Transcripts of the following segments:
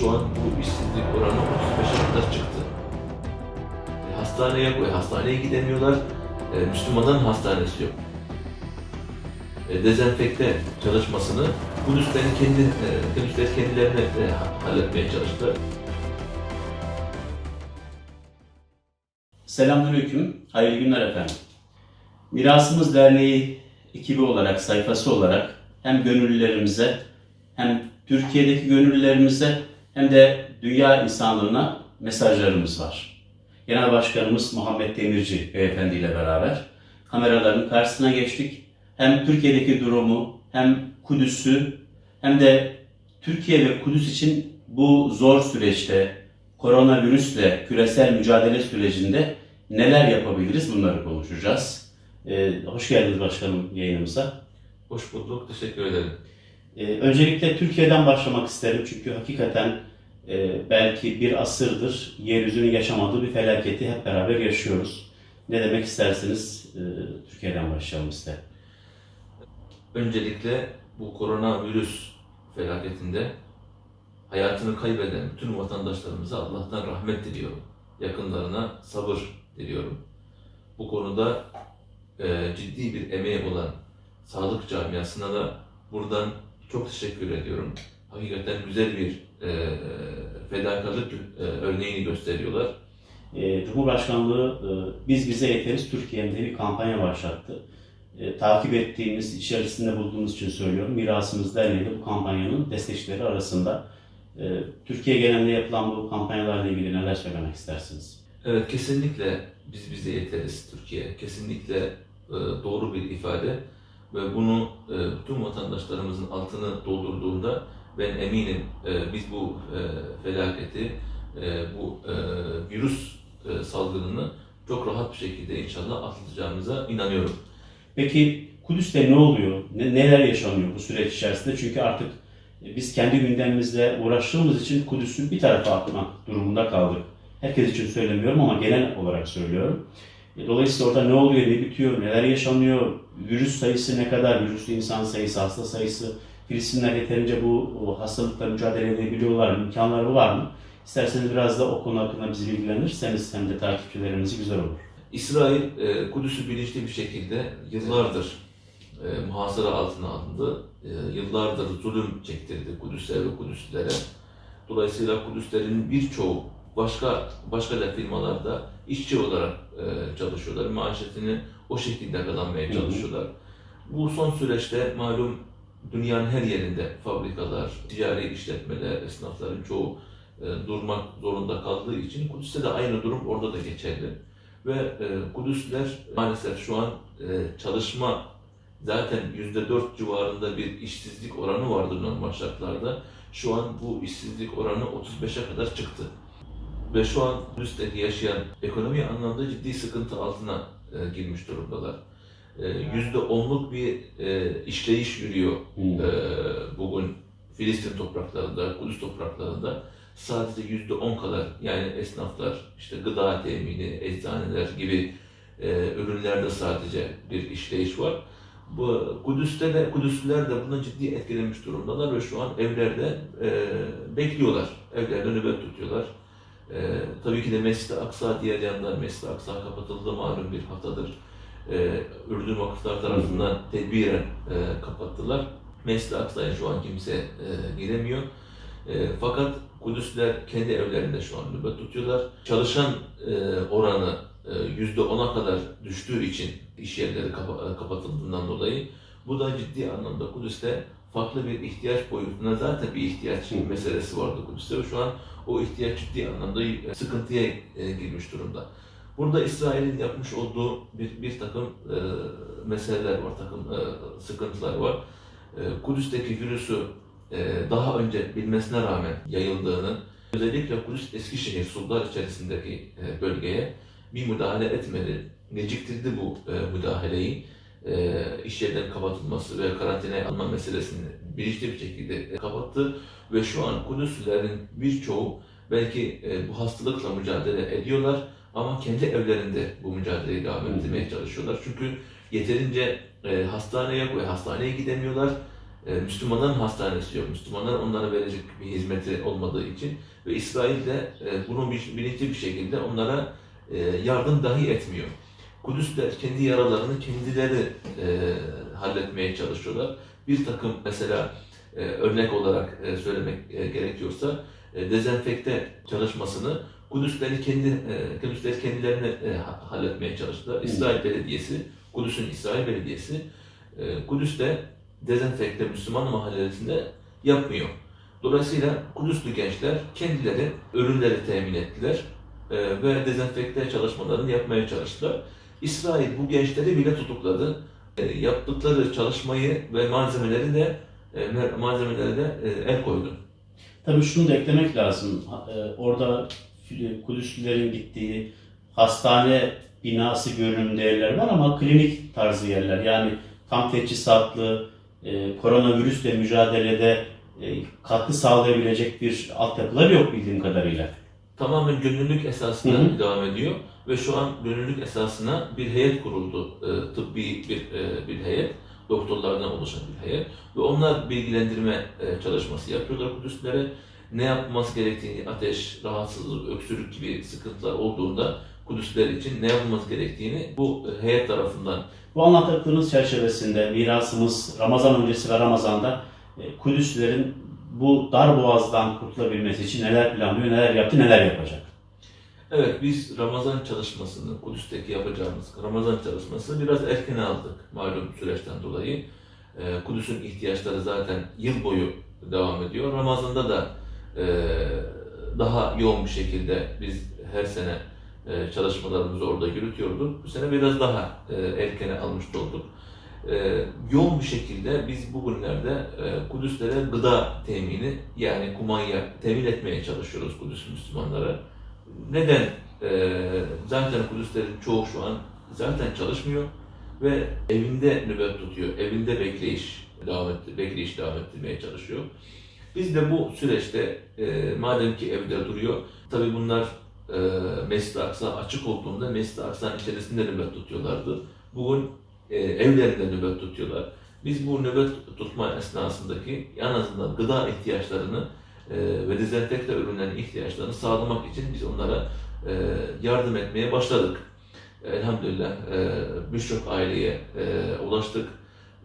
şu an bu işsizlik oranı 35'e kadar çıktı. E, hastane yok, hastaneye gidemiyorlar. E, Müslümanların hastanesi yok. E, dezenfekte çalışmasını Kudüslerin kendi, e, Kudüsler kendilerine e, halletmeye çalıştılar. Selamünaleyküm, hayırlı günler efendim. Mirasımız Derneği ekibi olarak, sayfası olarak hem gönüllülerimize hem Türkiye'deki gönüllülerimize hem de dünya insanlığına mesajlarımız var. Genel Başkanımız Muhammed Demirci beyefendi ile beraber kameraların karşısına geçtik. Hem Türkiye'deki durumu hem Kudüs'ü hem de Türkiye ve Kudüs için bu zor süreçte koronavirüsle küresel mücadele sürecinde neler yapabiliriz bunları konuşacağız. Ee, hoş geldiniz başkanım yayınımıza. Hoş bulduk, teşekkür ederim. Ee, öncelikle Türkiye'den başlamak isterim çünkü hakikaten e, belki bir asırdır yeryüzünün yaşamadığı bir felaketi hep beraber yaşıyoruz. Ne demek istersiniz? Ee, Türkiye'den başlayalım isterim. Öncelikle bu koronavirüs felaketinde hayatını kaybeden bütün vatandaşlarımıza Allah'tan rahmet diliyorum. Yakınlarına sabır diliyorum. Bu konuda e, ciddi bir emeği olan sağlık camiasına da buradan çok teşekkür ediyorum. Hakikaten güzel bir e, fedakarlık e, örneğini gösteriyorlar. Ee, Cumhurbaşkanlığı e, Biz Bize Yeteriz Türkiye'nin bir kampanya başlattı. E, takip ettiğimiz, içerisinde bulduğumuz için söylüyorum. Mirasımız Derneği de bu kampanyanın destekçileri arasında. E, Türkiye genelinde yapılan bu kampanyalarla ilgili neler söylemek istersiniz? Evet kesinlikle biz bize yeteriz Türkiye. Kesinlikle e, doğru bir ifade ve bunu e, bütün vatandaşlarımızın altını doldurduğunda ben eminim e, biz bu e, felaketi, e, bu virüs salgınını çok rahat bir şekilde inşallah atlatacağımıza inanıyorum. Peki Kudüs'te ne oluyor? Ne, neler yaşanıyor bu süreç içerisinde? Çünkü artık biz kendi gündemimizle uğraştığımız için Kudüs'ü bir tarafa atmak durumunda kaldık. Herkes için söylemiyorum ama genel olarak söylüyorum. E, Dolayısıyla orada ne oluyor, ne bitiyor, neler yaşanıyor, virüs sayısı ne kadar, virüslü insan sayısı, hasta sayısı, Filistinler yeterince bu hastalıkla mücadele edebiliyorlar mı, imkanları var mı? İsterseniz biraz da o konu hakkında bizi bilgilendirirseniz hem de takipçilerimiz güzel olur. İsrail e, Kudüs'ü bilinçli bir şekilde yıllardır e, muhasara altına alındı. E, yıllardır zulüm çektirdi Kudüs'e ve Kudüslülere. Dolayısıyla Kudüslerin birçoğu başka başka da firmalarda işçi olarak e, çalışıyorlar. Maaşetini o şekilde kazanmaya Hı hı. çalışıyorlar. Bu son süreçte malum dünyanın her yerinde fabrikalar, ticari işletmeler, esnafların çoğu e, durmak zorunda kaldığı için Kudüs'te de aynı durum orada da geçerli. Ve e, Kudüsler maalesef şu an e, çalışma zaten %4 civarında bir işsizlik oranı vardı normal şartlarda. Şu an bu işsizlik oranı 35'e kadar çıktı. Ve şu an Kudüs'teki yaşayan ekonomi anlamda ciddi sıkıntı altına e, girmiş durumdalar. E, %10'luk bir e, işleyiş yürüyor e, bugün Filistin topraklarında, Kudüs topraklarında sadece yüzde on kadar yani esnaflar, işte gıda temini, eczaneler gibi e, ürünlerde sadece bir işleyiş var. Bu Kudüs'te de Kudüsliler de buna ciddi etkilenmiş durumdalar ve şu an evlerde e, bekliyorlar. Evlerde nöbet tutuyorlar. E, tabii ki de Mescid-i Aksa diğer yandan Mescid-i Aksa kapatıldı malum bir haftadır. E, Ürdün vakıflar tarafından tedbiren e, kapattılar. Mescid-i Aksa'ya şu an kimse e, giremiyor. E, fakat Kudüsler kendi evlerinde şu an nöbet tutuyorlar. Çalışan e, oranı e, yüzde ona kadar düştüğü için iş yerleri kapa- kapatıldığından dolayı bu da ciddi anlamda Kudüs'te farklı bir ihtiyaç boyutuna zaten bir ihtiyaç meselesi vardı Kudüs'te ve şu an o ihtiyaç ciddi anlamda e, sıkıntıya e, girmiş durumda. Burada İsrail'in yapmış olduğu bir, bir takım e, meseleler var, takım e, sıkıntılar var. E, Kudüs'teki virüsü e, daha önce bilmesine rağmen yayıldığını, özellikle Kudüs Eskişehir Sullar içerisindeki e, bölgeye bir müdahale etmedi, geciktirdi bu e, müdahaleyi. E, iş yerlerinin kapatılması ve karantinaya alma meselesini bilinçli bir şekilde kapattı ve şu an Kudüslilerin birçoğu belki e, bu hastalıkla mücadele ediyorlar ama kendi evlerinde bu mücadeleyi devam ettirmeye çalışıyorlar. Çünkü yeterince e, hastane yok ve hastaneye gidemiyorlar. e, Müslümanların hastanesi yok. Müslümanların onlara verecek bir hizmeti olmadığı için ve İsrail de e, bunun bir- bilinçli bir şekilde onlara e, yardım dahi etmiyor. Kudüsler kendi yaralarını kendileri e, halletmeye çalışıyorlar. Bir takım mesela e, örnek olarak e, söylemek e, gerekiyorsa e, dezenfekte çalışmasını Kudüsleri kendi e, Kudüsleri kendilerine e, ha- halletmeye çalıştılar. İsrail Belediyesi, Kudüs'ün İsrail Belediyesi e, Kudüs'te dezenfekte Müslüman mahallelerinde yapmıyor. Dolayısıyla Kudüslü gençler kendileri ürünleri temin ettiler e, ve dezenfekte çalışmalarını yapmaya çalıştılar. İsrail bu gençleri bile tutukladı. E, yaptıkları çalışmayı ve malzemeleri de e, malzemeleri de e, el koydu. Tabii şunu da eklemek lazım. E, Orada Kudüslülerin gittiği hastane binası görünümlü yerler var ama klinik tarzı yerler. Yani tam teçhizatlı, e, koronavirüsle mücadelede e, katkı sağlayabilecek bir altyapılar yok bildiğim kadarıyla. Tamamen gönüllülük esasına Hı hı. devam ediyor ve şu an gönüllülük esasına bir heyet kuruldu. E, tıbbi bir e, bir heyet, doktorlardan oluşan bir heyet ve onlar bilgilendirme e, çalışması yapıyorlar Kudüslülere. Ne yapılması gerektiğini, ateş, rahatsızlık, öksürük gibi sıkıntılar olduğunda Kudüsler için ne yapılması gerektiğini bu e, heyet tarafından Bu anlattıklarınız çerçevesinde mirasımız Ramazan öncesi ve Ramazan'da e, Kudüslerin bu dar boğazdan kurtulabilmesi için neler planlıyor, neler yaptı, neler yapacak? Evet, biz Ramazan çalışmasını, Kudüs'teki yapacağımız Ramazan çalışmasını biraz erken aldık malum süreçten dolayı. Ee, Kudüs'ün ihtiyaçları zaten yıl boyu devam ediyor. Ramazan'da da e, daha yoğun bir şekilde biz her sene e, çalışmalarımızı orada yürütüyorduk. Bu sene biraz daha e, erkene almış olduk. E, yoğun bir şekilde biz bugünlerde e, Kudüslere gıda temini yani kumanya temin etmeye çalışıyoruz Kudüs Müslümanlara. Neden? Ee, zaten Kudüslerin çoğu şu an zaten çalışmıyor ve evinde nöbet tutuyor, evinde bekleyiş devam etti, bekleyiş devam ettirmeye çalışıyor. Biz de bu süreçte e, madem ki evde duruyor, tabi bunlar e, Mescid-i Aksa açık olduğunda Mescid-i Aksa'nın içerisinde nöbet tutuyorlardı. Bugün e, evlerinde nöbet tutuyorlar. Biz bu nöbet tutma esnasındaki en azından gıda ihtiyaçlarını e, ve dezenfekte ürünlerin ihtiyaçlarını sağlamak için biz onlara e, yardım etmeye başladık. Elhamdülillah e, birçok aileye e, ulaştık.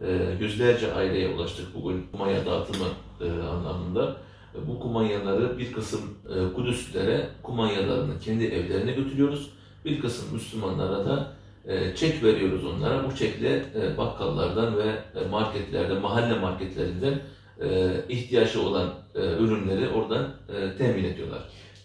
E, yüzlerce aileye ulaştık bugün kumanya dağıtımı e, anlamında. E, Bu kumanyaları bir kısım e, Kudüslülere kumanyalarını kendi evlerine götürüyoruz. Bir kısım Müslümanlara da çek veriyoruz onlara. Bu çekle e, bakkallardan ve e, marketlerde, mahalle marketlerinden e, ihtiyacı olan ürünleri oradan temin ediyorlar.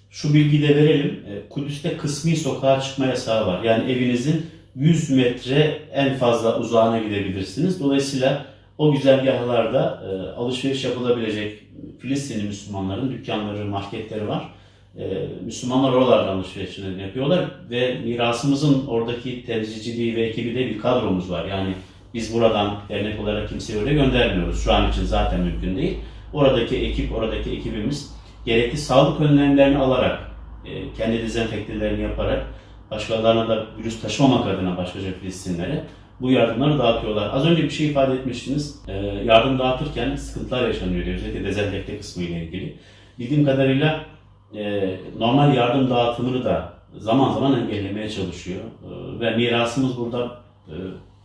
Şu bilgiyi de verelim. Kudüs'te kısmi sokağa çıkma yasağı var. Yani evinizin 100 metre en fazla uzağına gidebilirsiniz. Dolayısıyla o güzergahlarda alışveriş yapılabilecek Filistinli Müslümanların dükkanları, marketleri var. E, Müslümanlar oralardan alışverişlerini yapıyorlar ve mirasımızın oradaki temsilciliği ve ekibi de bir kadromuz var. Yani biz buradan dernek olarak kimseyi oraya göndermiyoruz. Şu an için zaten mümkün değil. Oradaki ekip, oradaki ekibimiz gerekli sağlık önlemlerini alarak, e, kendi dezenfektelerini yaparak, başkalarına da virüs taşımamak adına başkaca Filistinlere bu yardımları dağıtıyorlar. Az önce bir şey ifade etmiştiniz. E, yardım dağıtırken sıkıntılar yaşanıyor diyor. Özellikle dezenfekte kısmı ile ilgili. Bildiğim kadarıyla e, normal yardım dağıtımını da zaman zaman engellemeye çalışıyor. E, ve mirasımız burada e,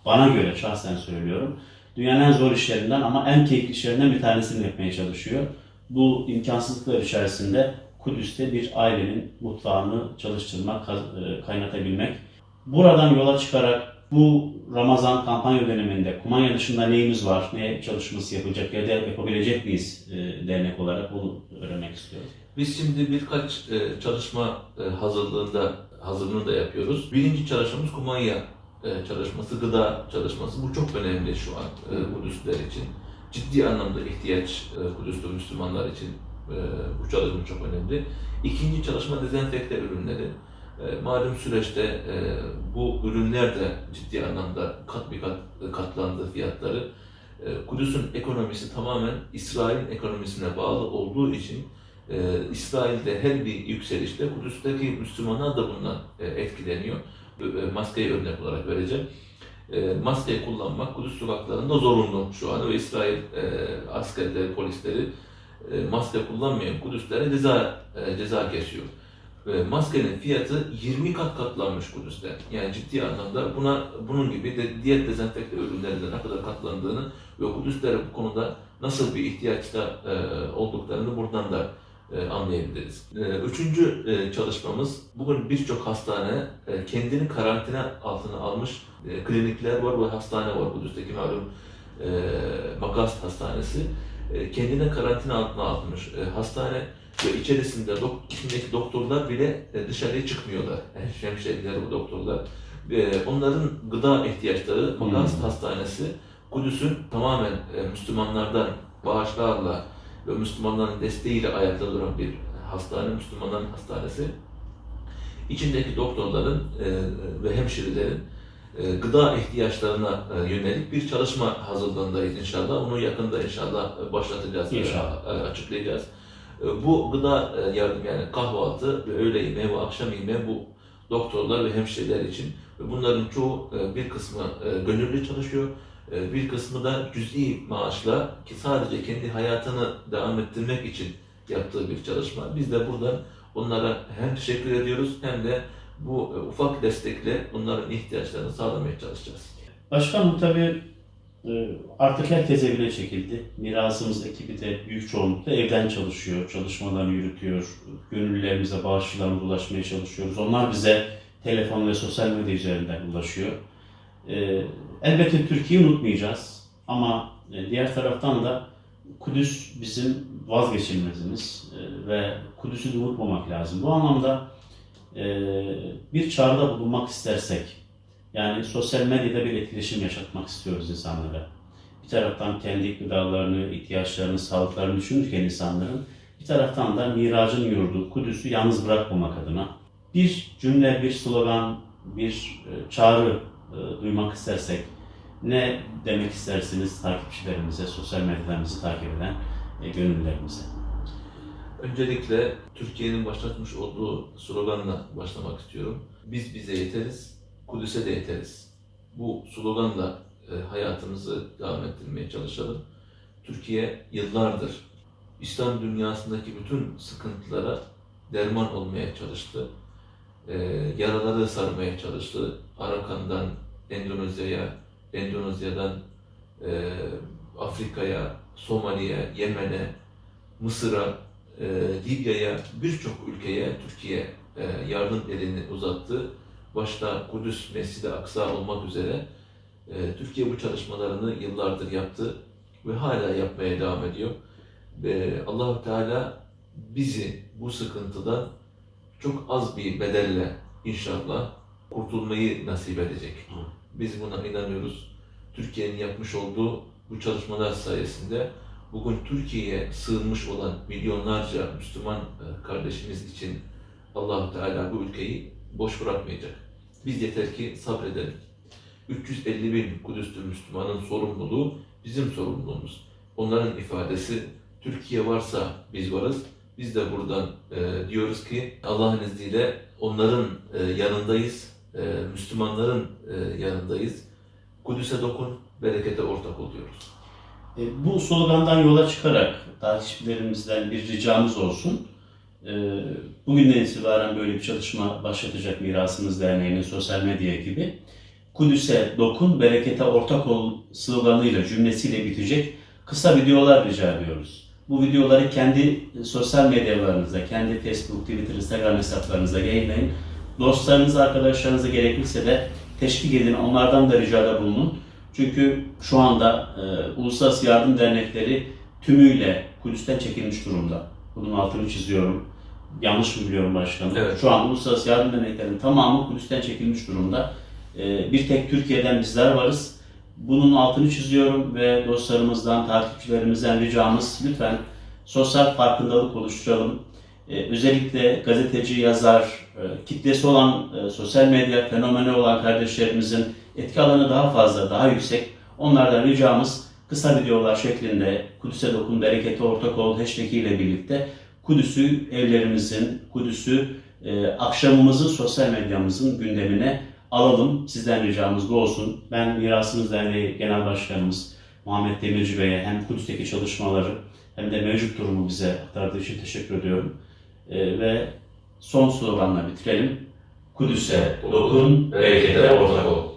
bana göre şahsen söylüyorum. Dünyanın en zor işlerinden ama en keyifli işlerinden bir tanesini yapmaya çalışıyor. Bu imkansızlıklar içerisinde Kudüs'te bir ailenin mutfağını çalıştırmak, e, kaynatabilmek. Buradan yola çıkarak bu Ramazan kampanya döneminde kumanya dışında neyimiz var, ne çalışması yapacak ya da yapabilecek miyiz e, dernek olarak bunu öğrenmek istiyoruz. Biz şimdi birkaç e, çalışma e, hazırlığında hazırlığını da yapıyoruz. Birinci çalışmamız kumanya e, çalışması, gıda çalışması. Bu çok önemli şu an e, Kudüsler için. Ciddi anlamda ihtiyaç e, Kudüs'te Müslümanlar için e, bu çalışma çok önemli. İkinci çalışma dezenfekte ürünleri. E, malum süreçte e, bu ürünler de ciddi anlamda kat bir kat katlandı fiyatları. E, Kudüs'ün ekonomisi tamamen İsrail'in ekonomisine bağlı olduğu için e, İsrail'de her bir yükselişte Kudüs'teki Müslümanlar da bundan e, etkileniyor. E, maskeyi örnek olarak vereceğim. e, maske kullanmak Kudüs sokaklarında zorunlu şu an ve İsrail e, askerleri, polisleri e, maske kullanmayan Kudüslere ceza e, ceza kesiyor. E, maskenin fiyatı 20 kat katlanmış Kudüs'te. Yani ciddi anlamda buna bunun gibi de diğer dezenfekte ürünlerinde ne kadar katlandığını ve Kudüslere bu konuda nasıl bir ihtiyaçta e, olduklarını buradan da anlayabiliriz. E, Üçüncü e, çalışmamız, bugün birçok hastane e, kendini karantina altına almış e, klinikler var ve hastane var Kudüs'teki malum e, Makas Hastanesi. E, kendine karantina altına almış e, hastane ve içerisinde dok- içindeki doktorlar bile e, dışarıya çıkmıyorlar. Yani hemşehriler, bu doktorlar. Onların gıda ihtiyaçları Makas Hmm. Hastanesi Kudüs'ün tamamen e, Müslümanlardan bağışlarla ve Müslümanların desteğiyle ayakta duran bir hastane, Müslümanların hastanesi. İçindeki doktorların e, ve hemşirelerin e, gıda ihtiyaçlarına e, yönelik bir çalışma hazırlığındayız inşallah. Onu yakında inşallah e, başlatacağız, İnşallah. e, açıklayacağız. E, Bu gıda e, yardım yani kahvaltı ve öğle yemeği ve akşam yemeği bu doktorlar ve hemşireler için. Ve bunların çoğu e, bir kısmı e, gönüllü çalışıyor. E, Bir kısmı da cüz'i maaşla ki sadece kendi hayatını devam ettirmek için yaptığı bir çalışma. Biz de buradan onlara hem teşekkür ediyoruz hem de bu e, ufak destekle bunların ihtiyaçlarını sağlamaya çalışacağız. Başkanım tabii e, artık herkes evine çekildi. Mirasımız ekibi de büyük çoğunlukla evden çalışıyor, çalışmalarını yürütüyor. Gönüllülerimize, bağışçılarımıza ulaşmaya çalışıyoruz. Onlar bize telefon ve sosyal medya üzerinden ulaşıyor. E, Elbette Türkiye'yi unutmayacağız ama e, diğer taraftan da Kudüs bizim vazgeçilmezimiz e, ve Kudüs'ü unutmamak lazım. Bu anlamda e, bir çağrıda bulunmak istersek, yani sosyal medyada bir etkileşim yaşatmak istiyoruz insanlara. Bir taraftan kendi gıdalarını, ihtiyaçlarını, sağlıklarını düşünürken insanların, bir taraftan da miracın yurdu, Kudüs'ü yalnız bırakmamak adına bir cümle, bir slogan, bir e, çağrı e, duymak istersek ne demek istersiniz takipçilerimize, sosyal medyadan bizi takip eden e, gönüllülerimize? Öncelikle Türkiye'nin başlatmış olduğu sloganla başlamak istiyorum. Biz bize yeteriz, Kudüs'e de yeteriz. Bu sloganla e, hayatımızı devam ettirmeye çalışalım. Türkiye yıllardır İslam dünyasındaki bütün sıkıntılara derman olmaya çalıştı. E, yaraları sarmaya çalıştı. Arakan'dan Endonezya'ya, Endonezya'dan e, Afrika'ya, Somali'ye, Yemen'e, Mısır'a, e, Libya'ya, birçok ülkeye Türkiye e, yardım elini uzattı. Başta Kudüs, Mescid-i Aksa olmak üzere e, Türkiye bu çalışmalarını yıllardır yaptı ve hala yapmaya devam ediyor. Ve Allahu Teala bizi bu sıkıntıdan çok az bir bedelle inşallah kurtulmayı nasip edecek. Biz buna inanıyoruz. Türkiye'nin yapmış olduğu bu çalışmalar sayesinde bugün Türkiye'ye sığınmış olan milyonlarca Müslüman e, kardeşimiz için Allahu Teala bu ülkeyi boş bırakmayacak. Biz yeter ki sabredelim. 350 bin Kudüs'lü Müslümanın sorumluluğu bizim sorumluluğumuz. Onların ifadesi Türkiye varsa biz varız. Biz de buradan e, diyoruz ki Allah'ın izniyle onların e, yanındayız. E, Müslümanların e, yanındayız. Kudüs'e dokun, berekete ortak oluyoruz. E, Bu slogandan yola çıkarak takipçilerimizden bir ricamız olsun. E, Bugünden itibaren böyle bir çalışma başlatacak Mirasımız Derneği'nin sosyal medya ekibi. Kudüs'e dokun, berekete ortak ol sloganıyla, cümlesiyle bitecek kısa videolar rica ediyoruz. Bu videoları kendi sosyal medyalarınızda, kendi Facebook, Twitter, Instagram hesaplarınızda yayınlayın. Dostlarınız, arkadaşlarınıza gerekirse de teşvik edin, onlardan da ricada bulunun. Çünkü şu anda e, Uluslararası Yardım Dernekleri tümüyle Kudüs'ten çekilmiş durumda. Bunun altını çiziyorum. Yanlış mı biliyorum başkanım? Evet. Şu an Uluslararası Yardım Derneklerinin tamamı Kudüs'ten çekilmiş durumda. E, bir tek Türkiye'den bizler varız. Bunun altını çiziyorum ve dostlarımızdan, takipçilerimizden ricamız lütfen sosyal farkındalık oluşturalım. E, özellikle gazeteci, yazar, e, kitlesi olan, e, sosyal medya fenomeni olan kardeşlerimizin etki alanı daha fazla, daha yüksek. Onlardan ricamız kısa videolar şeklinde Kudüs'e dokun, berekete ortak ol hashtag ile birlikte Kudüs'ü evlerimizin, Kudüs'ü e, akşamımızın sosyal medyamızın gündemine alalım. Sizden ricamız bu olsun. Ben Mirasımız Derneği Genel Başkanımız Muhammed Demirci Bey'e hem Kudüs'teki çalışmaları hem de mevcut durumu bize aktardığı için teşekkür ediyorum. Ee, ve son sloganla bitirelim. Kudüs'e dokun, berekete ortak ol.